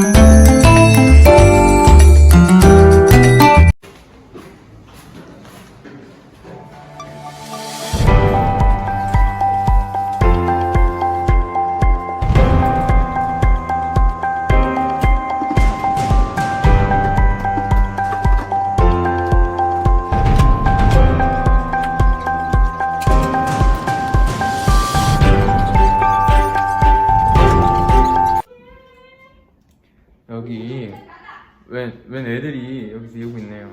여기 웬, 웬 애들이 여기서 이러고 있네요.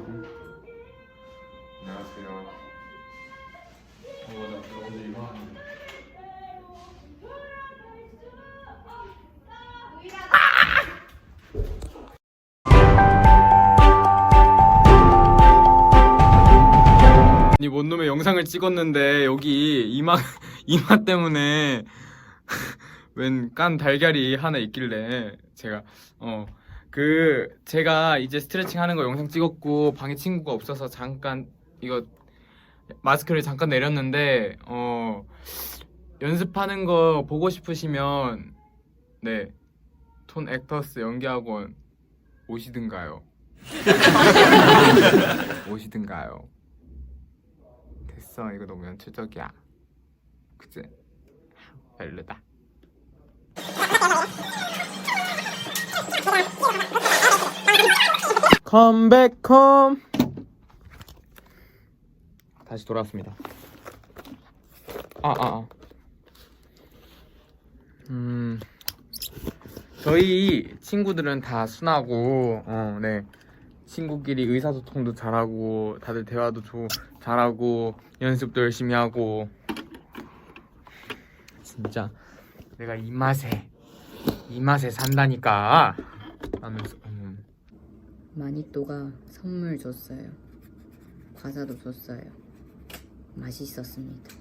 안녕하세요. 어, 나 오늘 이거 하는데. 이 원놈의 영상을 찍었는데 여기 이마 이마 때문에 웬 깐 달걀이 하나 있길래 제가 어 그 제가 이제 스트레칭 하는 거 영상 찍었고 방에 친구가 없어서 잠깐 이거 마스크를 잠깐 내렸는데 어 연습하는 거 보고 싶으시면 네톤 액터스 연기학원 오시든가요? 오시든가요? 됐어. 이거 너무 연출적이야. 그치? 별로다 컴백홈 다시 돌아왔습니다. 아아 아, 아. 음. 저희 친구들은 다 순하고 어 네. 친구끼리 의사소통도 잘하고 다들 대화도 조, 잘하고 연습도 열심히 하고. 진짜 내가 이 맛에 이 맛에 산다니까. 하면서. 음. 마니또가 선물 줬어요. 과자도 줬어요. 맛있었습니다.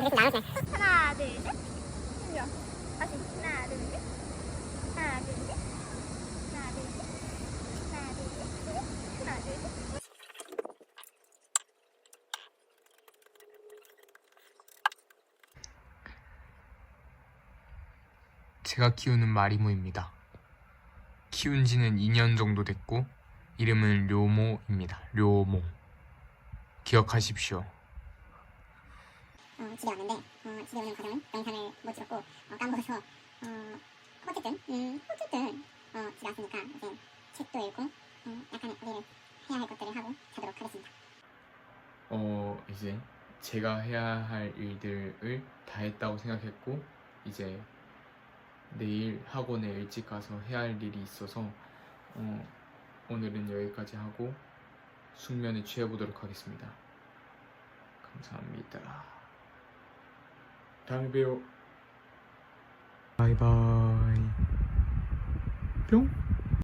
하나, 둘, 셋. 돌려. 다시. 하나, 둘, 셋. 하나, 둘, 셋. 하나, 둘, 셋. 하나, 둘, 셋. 하나, 둘, 셋. 제가 키우는 마리모입니다. 키운 지는 2년 정도 됐고 이름은 료모입니다. 료모. 기억하십시오. 어, 집에 왔는데 어, 집에 오는 과정은 영상을 못 찍었고 어, 까먹어서 어, 어쨌든 음, 어쨌든 어, 집에 왔으니까 이제 책도 읽고 음, 약간의 우리를 해야 할 것들을 하고 자도록 하겠습니다. 어 이제 제가 해야 할 일들을 다 했다고 생각했고 이제 내일 학원에 일찍 가서 해야 할 일이 있어서 어, 오늘은 여기까지 하고 숙면에 취해보도록 하겠습니다. 감사합니다. 다음에 봬요. 바이바이. 뿅.